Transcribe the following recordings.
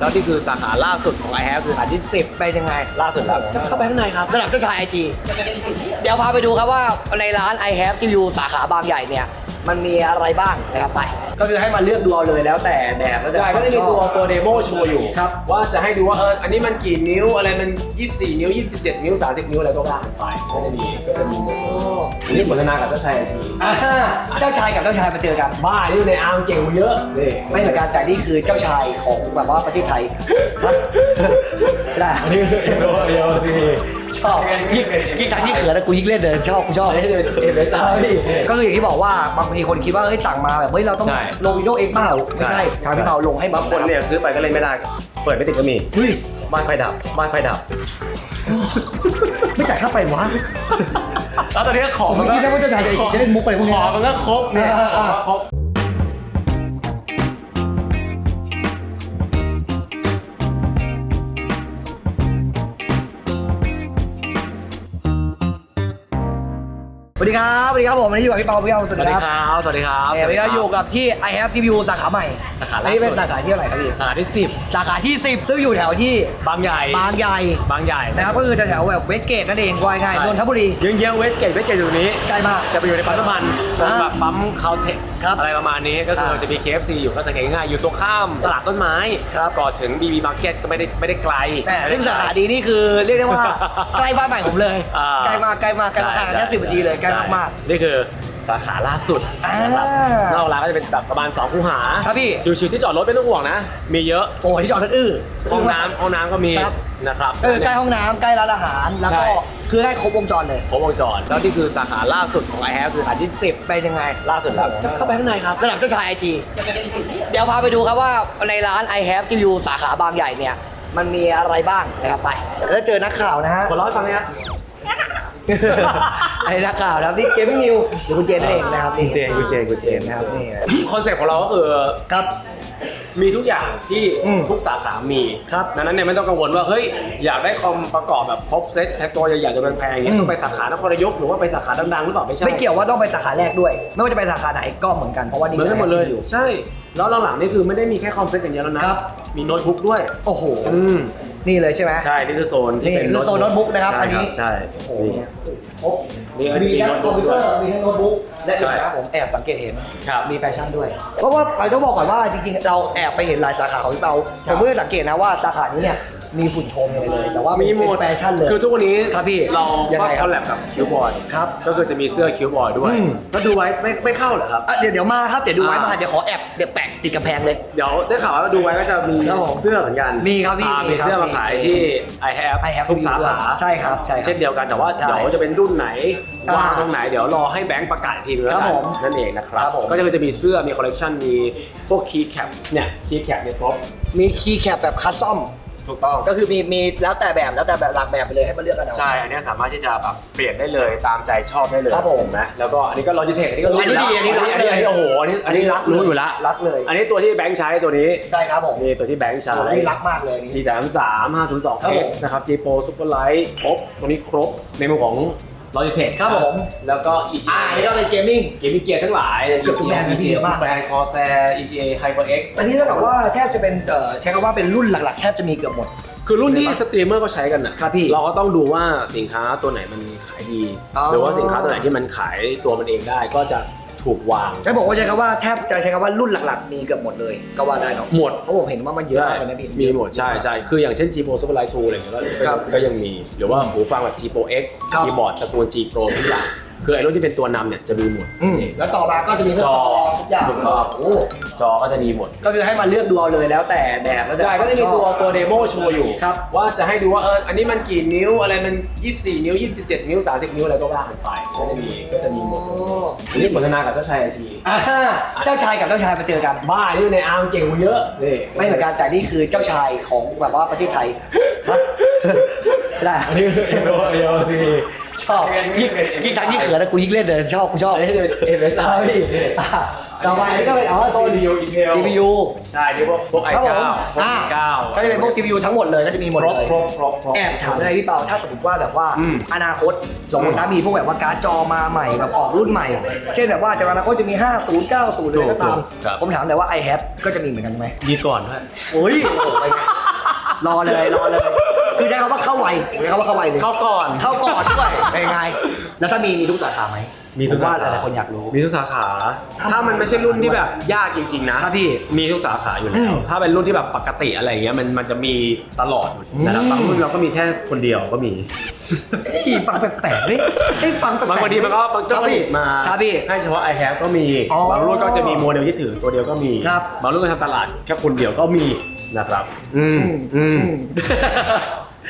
แล้วนี่คือสาขาล่าสุดของ i h a v e สาขาที่ 10 เป็นยังไง ล่าสุดแล้วเข้าไปข้างในครับระดับเจ้าชายไอทีเดี๋ยวพาไปดูครับว่าในร้าน i h a v e ที่อยู่สาขาบางใหญ่เนี่ย มันมีอะไรบ้างนะครับไป ก็คือให้มาเลือกดูเอาเลยแล้วแต่แบบแล้วแต่ ใช่ก็จะมีตัวตัวเดโมโชว์อยู่ครับ ว่าจะให้ดูว่าเอออันนี้มันกี่นิ้วอะไรมัน 24 นิ้ว 27 นิ้ว 30 นิ้วอะไรก็ว่ากันไปก็จะมีก็จะมีหมดอันนี่บทนากับเจ้าชายไอทีอ่าเจ้าชายกับเจ้าชายมาเจอกัน บ้านี่ในอาร์มเก่งกว่าเยอะนี่ไม่เหมือนกันแต่นี่คือเจ้าชายของแบบว่าประเทศไทยครับได้อันนี้คือเอโอเอโอซี ชอบยิ่งยิ่งทางที่เขินนะกูยิ่งเล่นเลยชอบกูชอบอันนี้คือเอเอสใช่ก็คืออย่างที่บอกว่าบางทีคนคิดว่าเฮ้ยสั่งมาแบบเฮ้ยเราต้องใช่ ลงวิดีโอเองเปล่าไม่ใช่ทางพี่เปาลงให้บางคนเนี่ยซื้อไปก็เล่นไม่ได้ เปิดไม่ติดก็มีเฮ้ยบ้านไฟดับบ้านไฟดับ ไม่จ่ายค่าไฟวะ แล้วตอนนี้ของผมไม่คิดนะว่าเจ้าชายจะจะเล่นมุกอะไรพวกนี้ ของมันก็ครบเนี่ยอ่าอ่าของก็ครบ สวัสดีครับสวัสดีครับผมวันนี้อยู่กับพี่เปาพี่เปาสสวัสวัสดีดีครับครับ สวัสดีครับเอ่อวันนี้เราอยู่กับที่ I have CPU สาขาใหม่สาขาอัล่านนี้เป็นสุดสาขาที่เท่าไหร่ครับพี่สาขาที่ สาขาที่ 10 ซึ่งอยู่แถวที่10 บางใหญ่ บางใหญ่บางใหญ่นะครับก็คือแถวๆแบบเวสเกตนั่นเองว่าง่ายๆนนทบุรี เยื้องเยื้องเวสเกตเวสเกตอยู่นี้ ใกล้มาก จะไปอยู่ในปั๊มน้ำมันตรงอ่าแบบปั๊มคาวเทค ครับอะไรประมาณนี้ก็คืออ่าจะมี KFC อยู่ก็สังเกตง่ายๆอยู่ตรงข้ามตลาดต้นไม้ครับ ก่อนถึง BB Market ก็ไม่ได้ไม่ได้ไกลแต่ซึ่งสาขาดีนี่คือเรียกได้ว่าใกล้บ้านใหม่ผมเลยอ่าใกล้มากใกล้มากใกล้มากห่างกันแค่สิบนาทีเลยใกล้มากนี่คือ สาขาล่าสุดอ่านนะครับนอกร้านก็จะเป็นแบบประมาณ2คูหาครับพี่ ชิวๆที่จอดรถไม่ต้องห่วงนะ มีเยอะๆโอ้ที่จอดรถอื้อห้องน้ำห้องน้ำก็มีครับ นะครับเออใกล้ห้องน้ำใกล้ร้านอาหารแล้วก็ใช่คือได้ครบวงจรเลย ครบวงจรแล้วนี่คือสาขาล่าสุดของ i h a v e สาขาที่ 10 เป็นยังไง ล่าสุดแล้วเข้าไปข้างในครับ ระดับเจ้าชายไอทีเดี๋ยวพาไปดูครับว่าในร้าน i h a v e ที่อยู่สาขาบางใหญ่เนี่ย มันมีอะไรบ้างนะครับไป แล้วเจอนักข่าวนะฮะคนเล่าให้ฟังเลยครับ ไอ้นักข่าวนะครับนี่เกมมิ่งนิวหรือคุณเจนนั่นเองนะครับนี่คุณเจนคุณเจนคุณเจนนะครับนี่ คอนเซ็ปต์ของเราก็คือครับ มีทุกอย่างที่อืมทุกสาขามีครับดังนั้นเนี่ยไม่ต้องกังวลว่าเฮ้ยอยากได้คอมประกอบแบบครบเซ็ตแพ็คตัวใหญ่ๆจะแพงๆอย่างเงี้ยอืม ต้องไปสาขานครนายกหรือว่าไปสาขาดังๆหรือเปล่าไม่ใช่ไม่เกี่ยวว่าต้องไปสาขาแรกด้วย ไม่ว่าจะไปสาขาไหนก็เหมือนกันเพราะว่านี่เหมือนกันหมดเลยอยู่ ใช่ แล้วหลังๆนี่คือไม่ได้มีแค่คอมเซ็ตอย่างเดียวแล้วนะครับ มีโน้ตบุ๊กด้วย โอ้โห อืม นี่เลยใช่ไหมใช่ นี่คือโซนที่นี่เป็นคือโซนโน้ตบุ๊กนะครับใช่อันนี้ใช่โอ้โหนี่ ครบมีมีทั้งคอมพิวเตอร์มีมีทั้งโน้ตบุ๊ก และใช่อีกนะผมแอบสังเกตเห็นครับมีแฟชั่นด้วย เพราะว่าเราต้องบอกก่อนว่าจริงๆ เราแอบไปเห็นหลายสาขาของพี่เปาผมเพิ่งสังเกตนะว่าสาขานี้เนี่ยมีฝุ่นโชมอะไรเลย แต่ว่ามีมีหมดแฟชั่นเลย คือทุกวันนี้ครับพี่เรายังก็ไงครับคอลแลบกับคิวบอยครับ ก็คือจะมีเสื้อคิวบอยด้วยอืมก็ดูไว้ไม่ไม่เข้าเหรอครับอะเดี๋ยวเดี๋ยวมาครับเดี๋ยวดูไว้อ่ามมาเดี๋ยวขอแอบเดี๋ยวแปะติดกำแพงเลยเดี๋ยวได้ข่าวว่าดูไว้ก็จะมีครับผมเสื้อเหมือนกันมีครับพี่อ่ามีมีครับเสื้อมาขายที่ I have I have ทุกสาขาใช่ครับใช่ครับเช่นเดียวกันแต่ว่าได้เดี๋ยวจะเป็นรุ่นไหนอ่า วางตรงไหนเดี๋ยวรอให้แบงค์ประกาศอีกทีนึงแล้วครักับนผมนั่นเองนะครับครับผมก็จะมีจะมีเสื้อมีคอลเลกชันมีพวกคีย์แคปเนี่ยคีย์แคปเนี่ยครบมีคีย์แคปแบบคัสตอมถูกต้อง ก็คือมีมีแล้วแต่แบบแล้วแต่แบบหลักแบบไปเลยให้มาเลือกกันเอาใช่ อันเนี้ยสามารถที่จะแบบเปลี่ยนได้เลยตามใจชอบได้เลยครับผมเห็นไหมแล้วก็อันนี้ก็ Logitech อันนี้ก็รู้อันนี้ยู่แล้วดีอันนี้รักอันนี้เลยอันนี้โอ้โหอันนี้อันนี้รักรู้อยู่แล้วรักเลย อันนี้ตัวที่แบงค์ใช้ตัวนี้ใช่ครับผมนี่ตัวที่แบงค์ใช้อันนี้รักมากเลยนี่ G 3 3 5 0 2ครับผม X นะครับ G Pro Super Light ครบตัวนี้ครบในมุมของ Logitech ครับผม แล้วก็ EGA อ่าอันนี้ก็เป็นเกมมิ่ง เกมมิ่งเกียร์ทั้งหลาย เกือบทุกแบรนด์นะพี่เยอะมาก แบรนด์ Corsair EGA HyperX อันนี้เท่ากับว่าแทบจะเป็นเอ่อใช้คำว่าเป็นรุ่นหลักๆ แทบจะมีเกือบหมด คือรุ่นที่สตรีมเมอร์ก็ใช้กันนะครับพี่เราก็ต้องดูว่าสินค้าตัวไหนมันขายดี อ๋อ หรือว่าสินค้าตัวไหนที่มันขายตัวมันเองได้ก็จะ ถูกวาง ใช้บอกว่าใช้คำว่าแทบจะใช้คำว่ารุ่นหลักๆ มีเกือบหมดเลย ก็ว่าได้เนาะหมด เพราะผมเห็นว่ามันเยอะมากเลยนะพี่มีหมดใช่ใช่คืออย่างเช่น G Pro Super Light 2อะไรอย่างเงี้ยก็ครับก็ยังมีหรือว่าหูฟังแบบ G Pro X ครับคีย์บอร์ดตระกูล G Pro ทุกอย่าง คือไอ้รุ่นที่เป็นตัวนำเนี่ยจะมีหมดอืมนี่ แล้วต่อมาก็จะมีพวกจจออทุกอย่างถูกต้อง โอ้จอก็จะมีหมดก็คือให้มาเลือกดูเอาเลยแล้วแต่แบบแล้วแต่ใช่ก็จะมีตัวชอบ ตัวเดโมโชว์อยู่ ครับ ว่าจะให้ดูว่าเอออันนี้มันกี่นิ้วอะไรมัน 24 นิ้ว 27 นิ้ว 30 นิ้วอะไรก็ว่ากันไปก็จะมีก็จะมีหมดโอ้อันนี้บทนากับเจ้าชายไอที อ่าเจ้าชายกับเจ้าชายมาเจอกัน บ้านี่ในอาร์มเก่งกว่าเยอะนี่ไม่เหมือนกันแต่นี่คือเจ้าชายของแบบว่าประเทศไทยฮะได้อันนี้คือเอโอเอโอซี ชอบยิ่งยิ่งทักยิ่งเขินนะกูยิ่งเล่นเลยชอบกูชอบอันนี้จะเป็น MSI ชอบพี่อะต่อไปก็เป็นอ๋อตัว CPU Intel GPU ใช่ที่พวกพวก ครับผม i9 พวก อ่า i9 ก็จะเป็นพวก GPU ทั้งหมดเลยก็จะมีหมดครบเลย ครบครบครบ แอบถามอะไรพี่เปาถ้าสมมติว่าแบบว่าอืมอนาคตสมมตินะมีพวกแบบว่าการ์ดจอมาใหม่แบบออกรุ่นใหม่ เช่นแบบว่าจะอนาคตจะมี 50 90หรืออะไรก็ตามครับ ผมถามเลยว่า i have ก็จะมีเหมือนกันไหมมีก่อนด้วย โอ้ยโอ้โหไปไงรอเลยรอเลยคือ ใช้คำว่าเข้าไวใช้คำว่าเข้าไวเลย เข้าก่อน เข้าก่อนด้วยเป็นไง แล้วถ้ามีมีทุกสาขาไหมมีทุกผว่าสาขาหลายๆคนอยากรู้ มีทุกสาขา ถ้ามันไม่ใช่รุ่นที่แบบยากจริง ๆ นะครับพี่มีทุกสาขาอยู่อืแล้วมถ้าเป็นรุ่นที่แบบปกติอะไรอย่างเงี้ยมันมันจะมีตลอดอยู่แต่ละอืมบางรุ่นเราก็มีแค่คนเดียวก็มี เฮ้ยฟังแปลกๆนี่เฮ้ยฟังแปลกๆ บางทีมันก็บางคเจ้ารับผลิพี่ตมาครับพี่ให้เฉพาะ i h a v e ก็มี อ๋อบางรุ่นก็จะมีโมเดลที่ถือตัวเดียวก็มี ครับ บางรุ่นก็ทำตลาดแค่คนเดียวก็มีนะครับ อืมอืม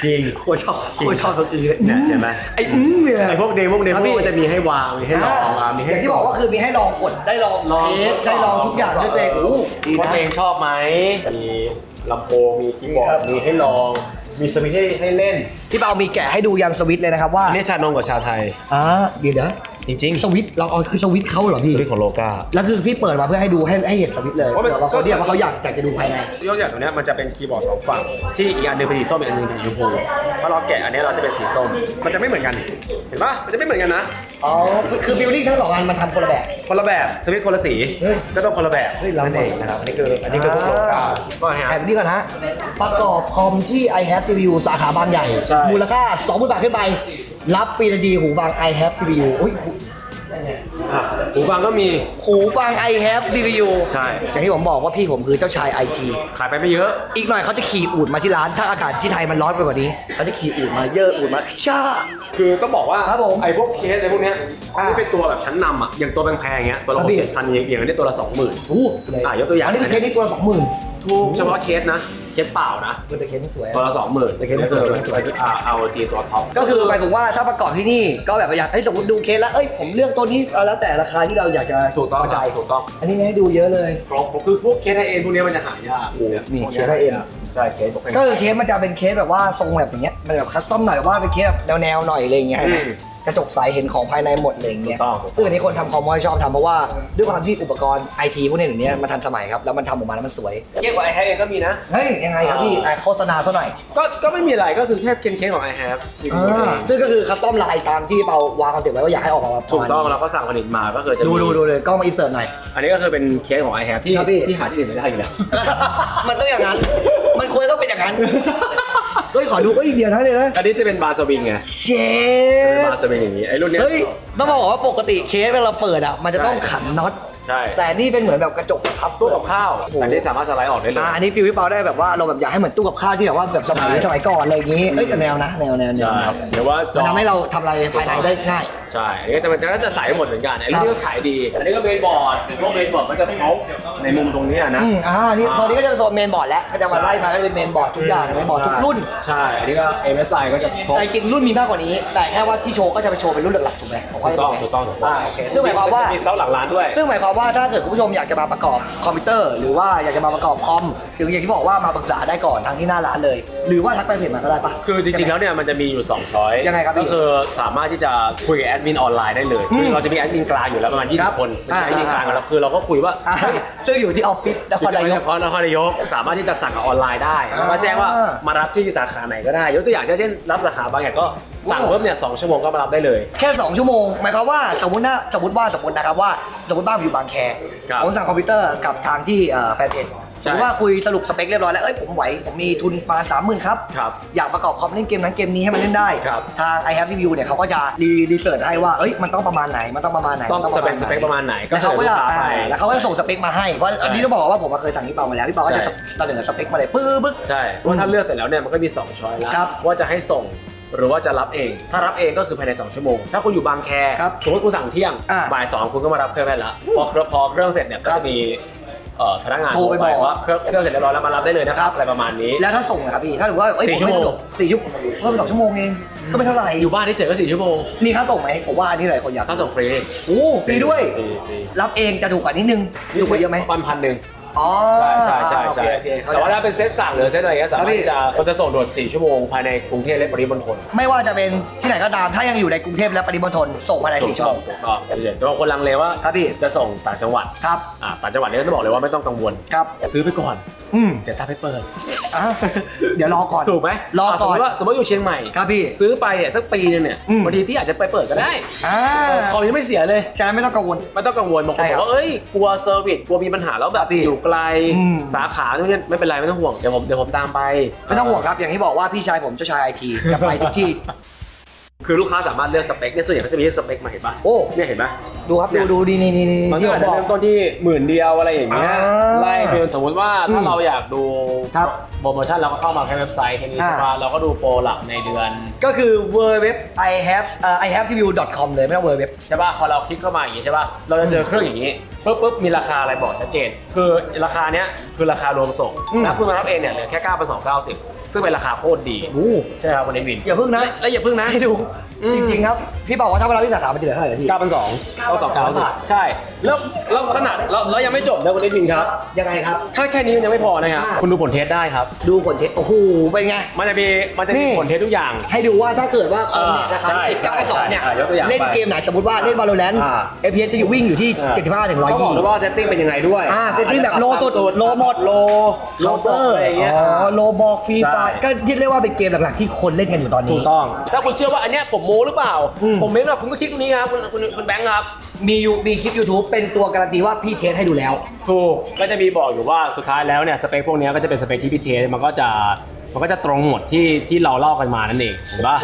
จริงโคตรชอบโคตรชอบตัวอื่นเลยเนี่ยใช่ไหมไอ้อืมเนี่ย ไอพวกเดโมเดครับโมพี่ ก็จะมีให้วางมีให้ลองอะมีให้อย่างที่บอกว่าคือมีให้ลองกดได้ลองลองเทสได้ลองทุกอย่างด้วยตัวเองโอ้โหดีว่านะตัวเองชอบไหมมีลำโพงมีคีย์บอครัร์ดบมีให้ลอง มีสวิตช์ให้ให้เล่นพี่เปามีแกะให้ดูยังสวิตช์เลยนะครับว่าอันนี้ชานมกับชาไทย อ่าเดี๋ยวนะจริงสวิตช์เราเอาคือสวิตช์เขาเหรอๆพี่สวิตช์ของโลกา แล้วคือพี่เปิดมาเพื่อให้ดูให้ให้เห็นสวิตช์เลยเพราะมันเดี๋ยวเราเขาเรียกว่าเขาอยากอยากจะดูภายใน ยกอย่างตัวเนี้ยมันจะเป็นคีย์บอร์ดสองฝั่ง ที่อีกอันหนึงเป็นสีส้มอีกอันหนึงเป็นสีชมพูถ้าเราแกะอันเนี้ยเราจะเป็นสีส้ม มันจะไม่เหมือนกันเห็นปะมันจะไม่เหมือนกันนะอ๋อ คือคือบิลลิ่งทั้งสองอันมันทำคนละแบบ คนละแบบสวิตช์คนละสีเฮ้ยก็ต้องคนละแบบเฮ้ยล้ำนั่นเองนะครับอันนี้คืออันนี้คือพวกโลกาก็ฮะแอบนี่ก่อนนะประกอบคอมที่ i have CPU สาขาบางใหญ่ ใช่ มูลค่า 20,000 บาทขึ้นไป รับปีละดีหูฟัง i have CPU อุ้ยหูนั่นไงอะหูฟังก็มี หูฟัง i have CPU ใช่ อย่างที่ผมบอกว่าพี่ผมคือเจ้าชาย IT ขายไปไม่เยอะ อีกหน่อยเขาจะขี่อูดมาที่ร้าน ถ้าอากาศที่ไทยมันร้อนไปกว่านี้เขาจะขี่อูดมาเยอะอูดมาช่าคือก็บอกว่าครับผมไอ้พวกเคสอะไรพวกเนี้ยอ่าที่เป็นตัวแบบชั้นนำอะอย่างตัวแพงๆเงี้ยตัวละครัหบกพี่ เจ็ดพันอย่างอย่างอันนี้ตัวละสองหมื่น โอ้เลยอะยกตัวอย่าง อันนี้คือเคสนี้ตัวละสองหมื่น ถูกเฉพาะเคสนะเคสเปล่านะมันแต่เคสนี่สวย ตัวละสองหมื่นแต่เคสไม่สวยไม่สวยอ่าเอาจีตัวท็อป ก็คือหมายถึงว่าถ้าประกอบที่นี่ก็แบบอยากเอ้ยสมมติดูเคสแล้วเอ้ยผมเลือกตัวนี้เอาแล้วแต่ราคาที่เราอยากจะถูกต้องพอใจถูกต้อง อันนี้ไม่ให้ดูเยอะเลย ครบครบคือพวกเคสไอเอ็นพวกเนี้ยมันจะหายากนี่พวกเคส high-end ใช่เคสพวกแพงก็คือเคสมันจะเป็นเคสแบบว่าทรงแบบอย่างเงี้ยมันแบบคัสตอมหน่อยว่าเป็นเคสแบบแนวๆหน่อยอะไรอย่างเงี้ยอืม กระจกใสเห็นของภายในหมดอะไรอย่างเงี้ยถูกต้องถูกต้อง ซึ่งอันนี้คนทำคอมไม่ชอบทำเพราะว่าด้วยความที่อุปกรณ์ไอทีพวกนี้เดี๋ยวนี้มันทันสมัยครับแล้วมันทำออกมาแล้วมันสวยเคสของไอแฮเองก็มีนะ เฮ้ยยังไงครับพี่อะโฆษณาซะหน่อยก็ก็ไม่มีอะไรก็คือแค่เคสเคสของ i have สิ่งอ่ตัวเองาซึ่งก็คือคัสตอมลายตามที่เปาวางคอนเซ็ปต์ไว้ว่าอยากให้ออกมาประมาณถูกต้องนี้เราก็สั่งผลิตมาก็คือจะดูมีดูดูเลยกล้องมาอินเสิร์ตหน่อย อันนี้ก็คือเป็นเคสของ i have ที่ครับพี่ ที่หาที่อื่นไม่ได้อยู่แล้ว มันต้องอย่างนั้น มันควรต้องเป็นอย่างนั้นเฮ้ยขอดูเอ้ยเดียวนะเลยนะอันนี้จะเป็นบาร์สวิงไงเชเป็นฟบาร์สวิงอย่างนี้ไอ้รุ่นเนี้ย เฮ้ยต้องบอกว่าปกติเคสเวลาเราเปิดอะมันจะต้องใช่ขันน็อต ใช่ แต่นี่เป็นเหมือนแบบกระจกพับตู้กับข้าวโอ้โหอันนี้สามารถสไลด์ออกได้เลย อ่าอันนี้ฟิลพี่เปาได้แบบว่าเราแบบอยากให้เหมือนตู้กับข้าวที่แบบว่าแบบสมัยใช่ สมัยก่อนอะไรอย่างงี้ เอ้ยแต่แนวนะแนวแนวแนวใช่แนวเดี๋ยวว่าจมันอทำให้เราทำอะไรภายในได้ง่าย ใช่อันนี้แต่มันจะใสหมดเหมือนกันไอ้ครัรุ่นบนี้ก็ขายดี อันนี้ก็เมนบอร์ดพวกเมนบอร์ดมันจะเท้าในมุมตรงเนี้ยนะ อืมอ่านี่อ่าตอนนี้ก็จะเป็นโซนเมนบอร์ดแล้วก็จะมาไล่มาก็จะเป็นเมนบอร์ดทุกอย่างเมนบอร์ดทุกรุ่น ใช่ อันนี้ก็ MSI ก็จะครบ แต่จริงๆรุ่นมีมากกว่านี้ แต่แค่ว่าที่โชว์ก็จะไปโชว์เป็นรุ่นหลักๆถูกไหมผมว่าถูกต้องย่าถูกต้องถูกต้อง อ่าโอเคซึ่งหมายความว่ามีเต้าหลังร้านด้วย ซึ่งหมายความว่าถ้าเกิดคุณผู้ชมอยากจะมาประกอบคอมพิวเตอร์ หรือว่าอยากจะมาประกอบคอมถึงอย่างที่บอกว่ามาปรึกษาได้ก่อนทางที่หน้าร้านเลย หรือว่าทักไปเพจมาก็ได้ปะ คือจริงๆแล้วเนี่ยมันจะมีอยู่2ช้อยยังไงครับพี่ก็คือสามารถที่จะคุยกับแอดมินออนไลน์ได้เลยอืมคือเราจะมีแอดมินกลางอยู่แล้วประมาณครับ20คนเป็นอ่าแอดมินกลางแล้วคือเราก็คุยว่า อ่าซึ่งอยู่ที่ออฟฟิศนครนายกนครนครนายกสามารถที่จะสั่งกับออนไลน์ได้แล้วก็แจ้งว่าอ่ามารับที่สาขาไหนก็ได้ ยกตัวอย่างเช่นรับสาขาบางอย่างก็ สั่งโอ้เพิ่มเนี่ยสองชั่วโมงก็มารับได้เลย แค่ 2 ชั่วโมงหมายความว่าสมมตินะสมมติว่าสมมตินะครับว่าสมมติบ้านผมอยู่บางแคครับผมสั่งคอมพิวเตอร์กับทางที่เอ่อแฟนเพจสใช่มมติว่าคุยสรุปสเปคเรียบร้อยแล้วเอ้ยผมไหว ผมมีทุนประมาณสามหมื่นครับครับอยากประกอบคอมเล่นเกมนั้นเกมนี้ให้มันเล่นได้ครับ ทาง i have review เนี่ยเขาก็จะรีรีเสิร์ชให้ว่าเอ้ยมันต้องประมาณไหนมันต้องประมาณไหนต้องมันสเปคไหสนเปคประมาณไหนก็แล้วเสนเขาอก็ลูกจะค้าไป อ่าแล้วเขาก็จะส่งสเปคมาให้เพราะใช่อันนี้ต้องบอกว่าผมเคยสั่งพี่เปามาแล้วพี่เปาก็จะใช่ เสนอสเปคมาเลยปึ๊บปึ๊บ ใช่เพราะถ้าเลือกเสร็จแล้วเนี่ยมันก็มี2ช้อยแล้วครับ ว่าจะให้ส่ง หรือว่าจะรับเอง ถ้ารับเองก็คือภายใน 2 ชั่วโมง ถ้าคุณอยู่บางแคครับสมมติคุณสั่งเที่ยง อ่าบ่ายสองคุณก็มารับเครื่องได้แล้วพอเครื่องพอเครื่องเสร็จเนี่ยก็ครับจะมีเอ่อพนักงานโทรไปบอกว่าเครื่องเครื่องเสร็จเรียบร้อยแล้วมารับได้เลยนะคครัรับ บอะไรประมาณนี้ แล้วถ้าส่งนะครับพี่ ถ้าถือว่าเอ้ยสี่ผมไม่ชั่วโมงสะดวกสี่ชั่วโมงเพิ่มไปสองชั่วโมงเองก็ไม่เท่าไหร่อยู่บ้านเฉยๆก็สี่ชั่วโมงมีค่าส่งไหมผมว่าอันนี้หลายคนอยากค่าส่งฟรีโอ้ฟรีด้วย ฟรีฟรีรับเองจะถูกกว่านิดนึงถูกกว่าเยอะไหม ประมาณพันหนึ่ง อ๋อใช่ใช่ใช่โอใช่เคโอเคเข้าใจแต่ว่าถ้าเป็นเซตสั่งหรือเซตอะไรเงี้ยสามารถที่จะมันจะส่งด่วน4 ชั่วโมงภายในกรุงเทพและปริมณฑลไม่ว่าจะเป็นที่ไหนก็ตามถ้ายังอยู่ในกรุงเทพและปริมณฑลส่งภายในถูสี่กชั่วต้โมองงถูกต้องเฉยๆแต่บางคนลังเลว่าครับพี่ จะส่งต่างจังหวัดครับ อ่าต่างจังหวัดเนี่ยก็ต้องบอกเลยว่าไม่ต้องกังวล ครับ ซื้อไปก่อน อืม เดี๋ยวตาไปเปิด อะเดี๋ยวรอก่อน ถูกไหมรอก่อน สมมติว่าสมมติอยู่เชียงใหม่ ครับพี่ ซื้อไปเนี่ยสักปีนึงเนี่ยอืม บางทีพี่อาจจะไปเปิดก็ได้อ่าคอมยังไม่เสียเลยฉะนั้นไม่ต้องกังวล ไม่ต้องกังวลบางคนใช่บคอรับกว่าเอ้ยกลัวเซอร์วิสกลัวมีปัญหาแล้วแบครับบพี่อยู่ไกลอืม สาขานู่นนี่ไม่เป็นไรไม่ต้องห่วงเดี๋ยวผมเดี๋ยวผมตามไปไม่ต้องห่วงครับ อย่างที่บอกว่าพี่ชายผมเจ้าชายไอทีจะไปทุกที่ คือลูกค้าสามารถเลือกสเปคเนี่ยส่วนใหญ่เขาจะมีสเปคมาเห็นปะโอ้ เนี่ยเห็นปะ ดูครับดูดูดีนี่นี่นี่มันที่ก็ผอาจมจะบอกเริ่มต้นที่หมื่นเดียวอะไรอย่างเงี้ยอ่าไล่ไปจนสมมติว่าถ้าอืมเราอยากดูครับโปรโมชั่นเราก็เข้ามาแค่เว็บไซต์แค่นี้อ่าใช่ปะเราก็ดูโปรหลักในเดือน ก็คือ w w w i have i have tv com เลยไม่ต้อง w w w ใช่ป่ะพอเราคลิกเข้ามาอย่างงี้ใช่ป่ะเราจะเจอเครื่องอย่างงี้ปุ๊บปุ๊บมีราคาอะไรบอกชัดเจน คือราคาเนี้ยคือราคารวมส่งอืมแล้วคุณมารับเองเนี่ยเหลือแค่9ก้าพันสองเก้าสิบซึ่งเป็นราคาโคตรดีโอ้ใช่ครับวันนี้วินอย่าเพิ่งนะและและอย่าเพิ่งนะให้ดูอืมจริงๆครับพี่บอกว่าถ้าเวลาที่สาขามันจะเหลือเท่าไหร่พี่เก้าพันสองเก้าสองเก้าสิบาท ใช่แล้วแล้วขนาดแล้วแล้วยังไม่จบนะวันนี้วินครับ ยังไงครับ ถ้าแค่นี้มันยังไม่พอนะครับ อ่า คุณดูผลเทสได้ครับ ดูผลเทสโอ้โหเป็นไง มันจะมีมันจะมีนี่ ผลเทสทุกอย่าง ให้ดูว่าถ้าเกิดว่าคอมเนี่ยอ่าราคาใช่เก้าพันสองเนี่ย ใช่ใช่ยกตัวอย่างเล่นไปเกมไหนสมมติว่าเล่น Valorant อ่า FPS จะอยู่วิ่งอยู่ที่75ถึงเขาบอกเลย120ว่าเซตติ้งเป็นยังไงด้วยอ่า setting แบบ low สุด low หมด โลโลเคาน์บเตออกร์อะไรอย่างเงี้ย อ๋อโลบอกฟรีไฟใช่ ก็เรียกว่าเป็นเกมหลักๆที่คนเล่นกันอยู่ตอนถูนี้กต้อง ถ้าคุณเชื่อว่าอันเนี้ยผมโม้หรือเปล่าอืมผมเม้นว่าคุณก็คลิกตรงนี้ครับ คุณคุณคุณแบงค์ครับ มีอยู่มีคลิป YouTube เป็นตัวการันตีว่าพี่เทสให้ดูแล้ว ถูกก็จะมีบอกอยู่ว่าสุดท้ายแล้วเนี่ยสเปคพวกเนี้ยก็จะเป็นสเปคที่พี่เทสมันก็จะ มันก็จะตรงหมดที่ที่เราเล่ากันมานั่นเองเห็นปะ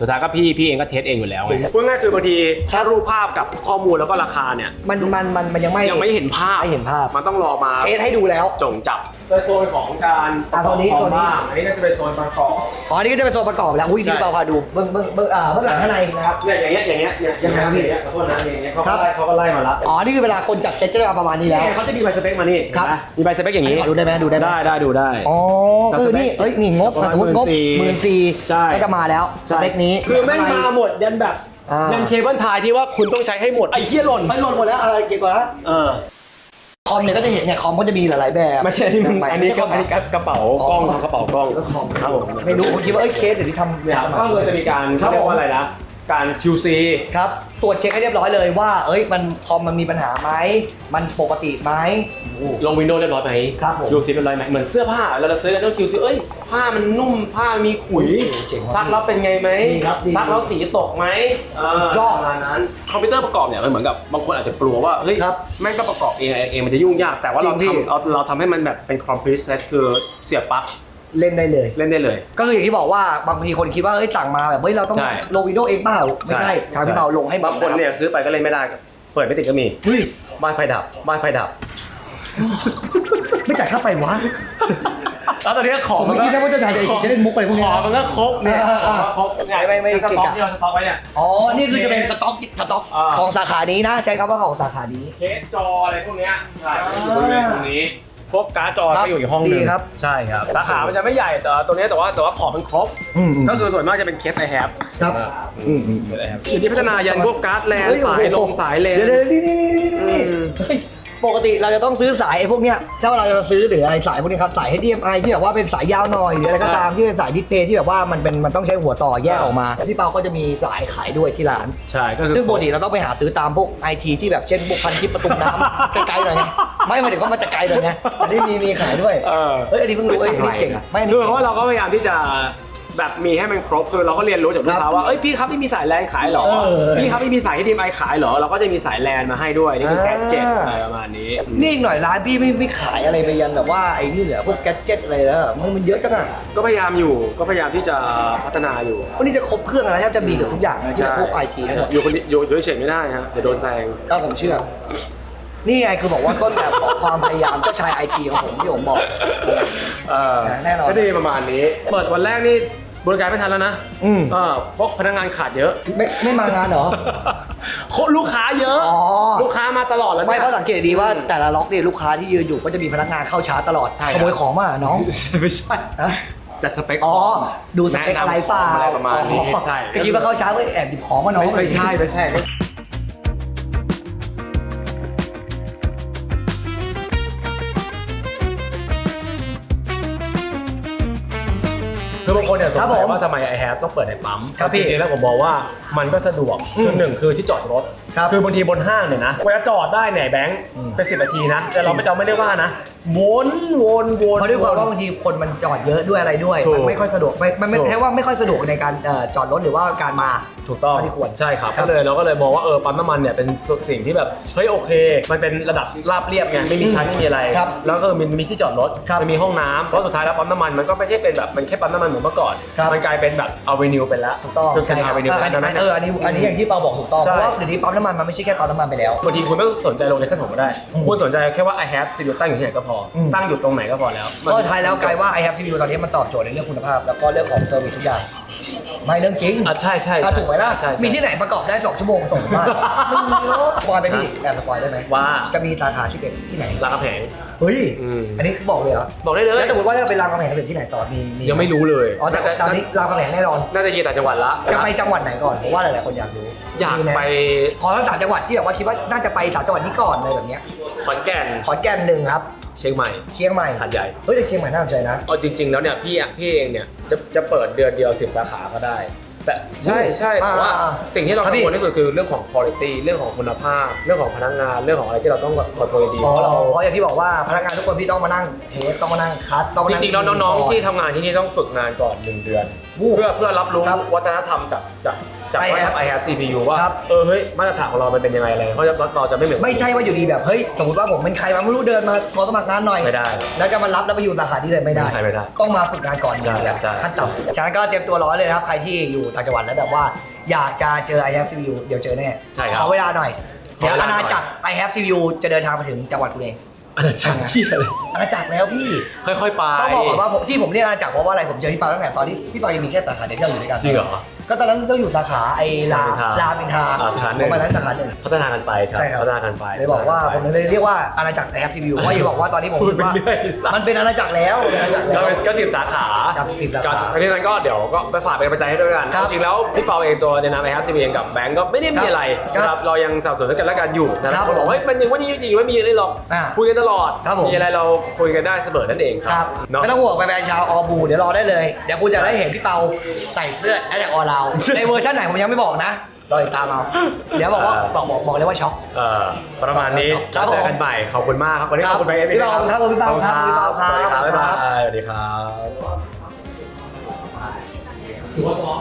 สุดท้ายก็พี่พี่เองก็เทสเองอยู่แล้วไงพูดง่ายๆคือบางทีแค่รูปภาพกับข้อมูลแล้วก็ราคาเนี่ย มันมันมันมันยังไม่ยังไม่เห็นภาพ ไม่เห็นภาพ มันต้องรอมาเทสให้ดูแล้ว จงจับในโซนของการอะโซนนี้ประกอบโซนนี้ บ้างอันนี้ก็จะเป็นโซนประกอบ อ๋อนี่ก็จะเป็นโซนประกอบแล้วอุ้ยใช่นี่เปล่าพาดูเบื้องเบื้องเบื้องอ่าเบื้องหลังข้างในนะครับ เนี่ยอย่างเงี้ยอย่างเงี้ยเนี่ยยังไงครับพี่อย่างเงี้ยขอโทษนะอย่างเงี้ยเขาครัก็บ ไล่เขาก็ไล่มาละอ๋อนี่คือเวลาคนจัดเซตก็จะมาประมาณนี้แล้ว เนี่ยเขาจะมีใบสเปคมานี่ครับ เห็นไหมมีใบสเปคอย่างนี้ขอดูได้ไหมดูได้ไหมได้ได้ดูได้ อ๋อเออนี่เอ้ยนี่งบประมาณสมมติงบห14,000มื่นสี่ใช่ ก็จะมาแล้วสเปคนี้คือแม่งมาหมดยันแบบอ่ายัยันเคเบิลไทายที่ว่าคุณต้องใช้ให้หมดไอ้เหี้ยหล่นไม่หล่นหมดแล้วอะไรเกี่ยวกับนะเออคอมเนี่ยก็จะเห็นเนี่ยคอมก็จะมีหลายๆแบบไม่ใช่อันนี้มันแบบอันนี้ก็ไม่อันใช่นี้กระเป๋ากล้องกระเป๋ากล้องคอมครับผมไม่รู้ผมคิดว่าเอ้ยเคสเดี๋ยวที่ทำเนี่ยครับก็เลยจะมีการครับเขาเรียกว่าอะไรนะ การ QC ครับตรวจเช็คให้เรียบร้อยเลยว่าเอ้ยมันคอมมันมีปัญหาไหมมันปกติไหม ลงวินโดว์เรียบร้อยไหม ครับผม QC เป็นไรไหมเหมือนเสื้อผ้าเราจะซื้อกันต้อง QC เอ้ยผ้ามันนุ่มผ้ามีขุยเจ๋งว่ะซักแล้วเป็นไงไหมดีครับดี ซักแล้วสีตกไหมเออก็ประมาณนั้น คอมพิวเตอร์ประกอบเนี่ยมันเหมือนกับบางคนอาจจะกลัวว่าเฮ้ยครับแม่งก็ประกอบเองเองมันจะยุ่งยากแต่ว่าเราจริงพี่ ทำเราเราทำให้มันแบบเป็น complete set คือเสียบปลั๊ก เล่นได้เลย เล่นได้เลย ก็คืออย่างที่บอกว่าบางทีคนคิดว่าเอ้ยสั่งมาแบบเฮ้ยเราต้องใช่ลงวิดีโอเองเปล่าไม่ใช่ ทางพี่เบาลงให้หมดบางคนเนี่ยซื้อไปก็เล่นไม่ได้เปิดไม่ติดก็มีเฮ้ยบ้านไฟดับบ้านไฟดับ ไม่จ่ายค่าไฟวะ แล้วตอนนี้ของผมไม่คิดนะว่าเจ้าชายจะจะเล่นมุกอะไรพวกนี้ขนะองมันก็ครบเนี่ยอ่าอ่าครบเนี่ยไม่ไม่สเกะต็อกกะที่เราสต็อกไว้เนี่ย อ๋อนี่คือจะเป็นสต็อกสต็อกอ่า ของสาขานี้นะ ใช้คำว่าของสาขานี้ เคสจออะไรพวกเนี้ยใช่ก็อยู่บริเวณตรงนี้ พวกการ์ดจอครับก็อยู่อีกห้องหนึดีงครับใช่ครับสาขา มันจะไม่ใหญ่แต่ตัวเนี้ยแต่ว่าแต่ว่าของมันครบอืม ก็คือส่วนมากจะเป็นเคสไอแฮปครับอืมอืมเคสไอแฮปอยู่ที่พัฒนายันพวกการ์ดแลนสายลงสายเลนเดี๋ยวเดี๋ยวนี่นี่นี่นี่นี่อืมเฮ้ย ปกติเราจะต้องซื้อสายไอ้พวกเนี้ยถ้าเราจะซื้อหรืออะไรสายพวกนี้ครับสาย HDMI ที่แบบว่าเป็นสายยาวหน่อยหรืออะไรก็ตามที่เป็นสายดิสเพย์ที่แบบว่ามันเป็นมันต้องใช้หัวต่อแยกออกมาพี่เปาก็จะมีสายขายด้วยที่ร้าน ใช่ก็คือซึ่งปกติเราต้องไปหาซื้อตามพวกไอทีที่แบบเช่นพวกพันทิปประตูน้ำไกลๆหน่อยไงไม่หมายถึงว่ามันจะไกลหน่อยไงอันนี้มีมีขายด้วยเออเฮ้ยอันนี้เพิ่งรู้เอ้ยอันนี้เจ๋งอะไม่อันนี้คือเจ๋งเพราะว่าเราก็พยายามที่จะ แบบมีให้มันครบคือเราก็เรียนรู้จากลูกครัค้าบว่าเอ้ยพี่ครับพี่มีสายแลนขายเหรอเออพี่ครับพี่มีสาย HDMI ขายเหรอเราก็จะมีสายแลนมาให้ด้วยนี่คือแกอ่าดเจ็ตอะไรประมาณนี้นี่อีกหน่อยร้านพี่ไม่ไม่ขายอะไรไปยันแบบว่าไอ้นี่เหลือพวกแกดเจ็ตอะไรแล้วมันมันเยอะจังอะก็พยายามอยู่ก็พยายามที่จะพัฒนาอยู่วันนี้จะครบเครื่องอะไรแทบจะมีกับทุกอย่างเลยที่แบบพวกไอทีทั้งหมดอยู่คนเดียวอยู่อยู่เฉยๆไม่ได้ฮะเดี๋ยวโดนแซงก็ผมเชื่อนี่ไงคือบอกว่าต้นแบบของความพยายามเจ้าชายไอทีของผมที่ผมบอกเออแน่นอนก็ดีประมาณนี้ เปิดวันแรกนี่ บริการไม่ทันแล้วนะอืม เออเพราะพนักงานขาดเยอะ ไม่ไม่มางานเหรอคนลูกค้าเยอะ อ๋อ ลูกค้ามาตลอดแล้วไม่นี่ย เพราะสังเกตดีว่าแต่ละล็อกเนี่ยลูกค้าที่ยืนอยู่ก็จะมีพนักงานเข้าชาร์จตลอดใช่คขรับ โมยของมาเหรอน้องไม่ใช่ฮะจัดสเปคอ๋อของดูสเปคอะไรเปล่าแนะนำของอะไรประมาณนี้อ๋อใช่ ก็คิดว่าเข้าชาร์จก็แอบหยิบของมาน้อง ไม่ไม่ใช่ไม่ใช่ คือบางคนเนี่ยสงครับสัยผมว่าทำไมไอแฮปต้องเปิดในปั๊มครับพี่จริงๆแล้วผมมองว่ามันก็สะดวกอืมคือหนึ่งคือที่จอดรถครับอบางทีบนห้างเนี่ยนะกว่าจะจอดได้เนี่ยแบงค์อืมเป็นสิบนาทีนะแต่เราไม่เราไม่ได้ว่านะ วนวนวนเพราะด้วยความว่าบางทีคนมันจอดเยอะด้วยอะไรด้วย ถูกมันไม่ค่อยสะดวกไม่มันไม่ถูก แค่ว่าไม่ค่อยสะดวกในการเอ่อจอดรถหรือว่าการมา ถูกต้องเท่าที่ควรใช่ครับครับก็เลยเราก็เลยมองว่าเออปั๊มน้ำมันเนี่ยเป็นสิ่งที่แบบเฮ้ยโอเค มันเป็นระดับราบเรียบไงไม่มีชั้นไม่มีอะไร ครับแล้วก็มันมีที่จอดรถครับมันมีห้องน้ำเพราะสุดท้ายแล้วปั๊มน้ำมันมันก็ไม่ใช่เป็นแบบมันแค่ปั๊มน้ำมันเหมือนเมื่อก่อน ครับมันกลายเป็นแบบอเวนิวไปแล้วถูกต้องคือเป็นใช่คอรับเวนิวเออไปอันแล้วนั้นนี้เอออันนี้อันนี้อย่างที่เปาบอกถูกต้องใช่เพราะว่าเดี๋ยวนี้ปั๊มน้ำมันมันไม่ใช่แค่ปั๊มน้ำมันไปแล้ว บางทีคุณไม่ต้องสนใจโลเคชั่นผมก็ได้อืมคุณสนใจแค่ว่า I have CPU ตั้งอยู่ที่ไหนก็พออมตั้งอยู่ตรงไหนก็พอแล้วก็ท้ายแล้วกลายว่า i have CPU ตอนนี้มันตอบโจทย์ในเรื่องคุณภาพ แล้วก็เรื่องของเซอร์วิสทุกอย่าง ไม่เรื่องจริงอะใช่ใช่อะใช่ถูกไหมล่ะ ใช่ใช่มีที่ไหนประกอบได้ 2 ชั่วโมงส่งบ้านมึงเนาะสปอยไปพี่แอบสปอยได้ไหมว่าจะมีสาขา11ที่ไหน รามคำแหง เฮ้ย อืม อันนี้บอกเลยเหรอบอกได้เลยแล้วสมมติว่าถ้าเป็นรามคำแหงเป็นที่ไหนต่อมีมียังไม่รู้เลยอ๋อแต่ตอนนี้รามคำแหงแน่นอน น่าจะยีต่างจังหวัดละจะไปจังหวัดไหนก่อนผมว่าหลายๆคนอยากรู้อยากมีหมไปขอทั้งสามจังหวัดที่แบบว่าคิดว่าน่าจะไปสามจังหวัดนี้ก่อนเลยแบบเนี้ยขอนแก่นขอนแก่นหนึ่งครับ เชียงใหม่เชียงใหม่หาดใหญ่เฮ้ยแต่เชียงใหม่น่าสนใจนะเอาจริง ๆ แล้วเนี่ยพี่อะพี่เองเนี่ยจะจะเปิดเดือนเดียว 10 สาขาก็ได้ แต่ใช่ใช่อ่าแต่ว่าอ่าสิ่งที่เราครับกัพี่งวลที่สุดคือเรื่องของคุณภาพเรื่องของคุณภาพ เรื่องของพนักงาน เรื่องของอะไรที่เราต้องคอนโทรลดีเพราะเพราะเราเราเพราะอย่างที่บอกว่าพนักงานทุกคนพี่ต้องมานั่งเทสต้องมานั่งคัดต้องมาจนั่งริงๆแล้วน้องๆที่ทำงานที่นี่ต้องฝึกงานก่อน1เดือนวู้เพื่อเพื่อรับรู้ครับวัฒนธรรมจากจาก จาก I วัฒนธรร have ม I have CPU ว่า ครับ เออ เฮ้ย มาตรฐานของเรามันเป็นยังไงอะไรเพราะเราจะไม่เหมือน ไม่ใช่ว่าอยู่ดีแบบเฮ้ยสมมติว่าผมเป็นใครมาไม่รู้เดินมาขอสมัครงานหน่อยไม่ได้แล้วจะมารับแล้วไปอยู่สาขาที่เลยไม่ได้ใช่ไม่ได้ต้องมาฝึกงานก่อนใช่หนึ่งเดือนใช่ ขั้นต่ำฉะนั้นก็เตรียมตัวร้อนเลยนะครับใครที่อยู่ต่างจังหวัดแล้วแบบว่า อยากจะเจอ i have CPU เดี๋ยวเจอแน่ใช่ครับขอเวลาหน่อยขอเดี๋ยวเวอาลาหน่อยณาจักร i have CPU จะเดินทางมาถึงจังหวัดคุณเองอาจารย์เหี้ยเลยอาณาจักรแล้วพี่ ค่อยๆไปต้องบอกก่อนว่าผมที่ผมเรียกอาณาจักรเพราะว่าอะไรผมเจอพี่ปาตั้งแต่ตอนที่พี่ปายังมีแค่สาขาเดียวที่เราอยู่ด้วยกันจริงเหรอ ก็ตอนนั้นเราอยู่สาขาไอ้ลาลาลาบินทราอ่าสาขาหนึ่ง ประมาณนั้นสาขาหนึ่ง พัฒนากันไปครับใช่ครับ พัฒนากันไปเลยบอกว่าผมเลยเรียกว่าอาณาจักร i have CPU เพราะอย่าบอกว่าตอนนี้ผมพูดคิดว่าไปเรื่อยสัตว์มันเป็นอาณาจักรแล้วเป็นอาณาจักรก็แล้วเป็นก็สิบสาขาครับ10สาขาก็อันนี้นั้นก็เดี๋ยวก็ไปฝากเป็นกำลังใจให้ด้วยกัน ครับจริงๆแล้วพี่เปาเองตัวในนามไอฮับซีเองกับแบงก์ก็ไม่ได้มีอะไรครับนะครับเรายังสนับสนุนกันและกันอยู่นะคครัรับบคนบอกว่าเฮ้ยมันยังว่านี่ยังไม่มีอะไรหรอกอ่าคุยกันตลอดครับผม มีอะไรเราคุยกันได้เสมอนั่นเองคครัรับบเนาะ ไม่ต้องห่วงแฟนๆชาวออบู เดี๋ยวรอได้เลย เดี๋ยวคุณจะได้เห็นพี่เปาใส่เสื้อแอดแอออเราในเวอร์ชันไหนผมยังไม่บอกนะรอติดตามเอาเดี๋ยวบอกว่าบอกบอกบอกเลยว่าช็อก เอ่อประมาณนี้ครับเจอกันใหม่ขอบคุณมากครับวันนี้คขรัอบบคุณแบงค์เอฟพี่เปาครับผมพี่เปาครับพี่เปาครับสวัสดีครับบ๊ายบายสวัสดีครับถือว่าซ้อม